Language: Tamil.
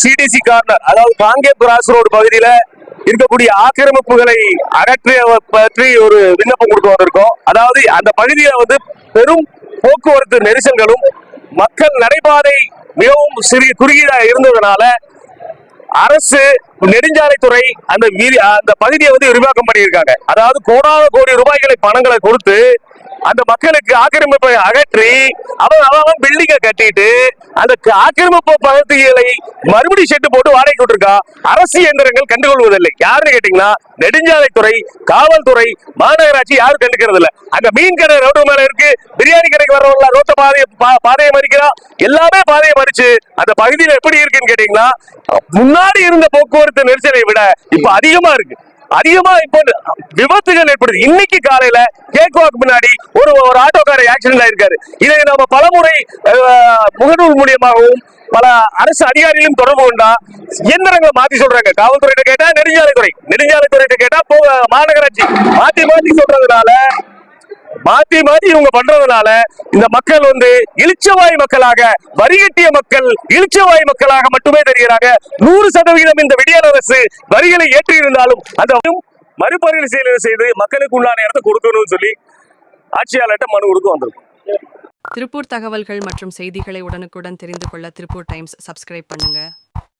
சிடிசி கார்னர் அதாவது காங்கே கிராஸ் ரோடு பகுதியில இருக்கக்கூடிய ஆக்கிரமிப்புகளை அகற்றிய பற்றி ஒரு விண்ணப்பம் கொடுக்க வந்திருக்கோம். அதாவது அந்த பகுதியில வந்து பெரும் போக்குவரத்து நெரிசல்களும் மக்கள் நடைபாதை மிகவும் சிறிய குறுகியதாக இருந்ததுனால அரசு நெடுஞ்சாலைத்துறை அந்த அந்த பகுதியை வந்து விரிவாக்கம் பண்ணியிருக்காங்க. அதாவது கோடான கோடி ரூபாய்களை பணங்களை கொடுத்து அந்த மக்களுக்கு ஆக்கிரமிப்பை அகற்றி அவன் அவன் பில்டிங்கை கட்டிட்டு அந்த ஆக்கிரமிப்பு பகுதிகளை மறுபடியும் ஷெட்டு போட்டு வாடகை விட்டுருக்கா? அரசு இயந்திரங்கள் கண்டுகொள்வதில்லை. யாருன்னு கேட்டீங்கன்னா நெடுஞ்சாலைத்துறை காவல்துறை மாநகராட்சி யாரும் கண்டுக்கிறது இல்ல அங்க மீன் கடை ரோடு மேல இருக்கு. பிரியாணி கடைக்கு வரவங்களா ரோட்டை பாதையை பா- பாதையை மறிக்கிறா? எல்லாமே பாதையை மறிச்சு அந்த பகுதியில எப்படி இருக்குன்னு கேட்டீங்கன்னா முன்னாடி இருந்த போக்குவரத்து நெரிசலை விட இப்ப அதிகமா இருக்கு. அதிகமா இப்போ விபத்துகள் ஏற்படுது. இன்னைக்கு காலையில கேக் வாக் முன்னாடி ஒரு ஒரு ஆட்டோக்காரர் ஆக்சிடென்ட் ஆயிருக்காரு. இதை நம்ம பலமுறை முகநூல் மூலியமாகவும் பல அரசு அதிகாரிகளும் தொடர்பு கொண்டா இயந்திரங்களை மாத்தி சொல்றாங்க. காவல்துறையிட்ட கேட்டா நெடுஞ்சாலைத்துறை நெடுஞ்சாலைத்துறையிட்ட கேட்டா போ மாநகராட்சி மாத்தி மாத்தி சொல்றதுனால மாத்தி மாத்தி இவங்க பண்றதுனால இந்த மக்கள் வந்து இளிச்சவாய் மக்களாக வரிகட்டிய மக்கள் இளிச்சவாய் மக்களாக மட்டுமே தெரிகிறாங்க. நூறு சதவிகிதம் இந்த விடியல் அரசு வரிகளை ஏற்றி இருந்தாலும் அந்த மறுபரிசீலனை செய்து மக்களுக்கு உண்டான இடத்தை கொடுக்கணும்னு சொல்லி ஆட்சியாளர்கிட்ட மனு கொடுக்க வந்திருக்கும். திருப்பூர் தகவல்கள் மற்றும் செய்திகளை உடனுக்குடன் தெரிந்து கொள்ள திருப்பூர் டைம்ஸ் சப்ஸ்கிரைப் பண்ணுங்க.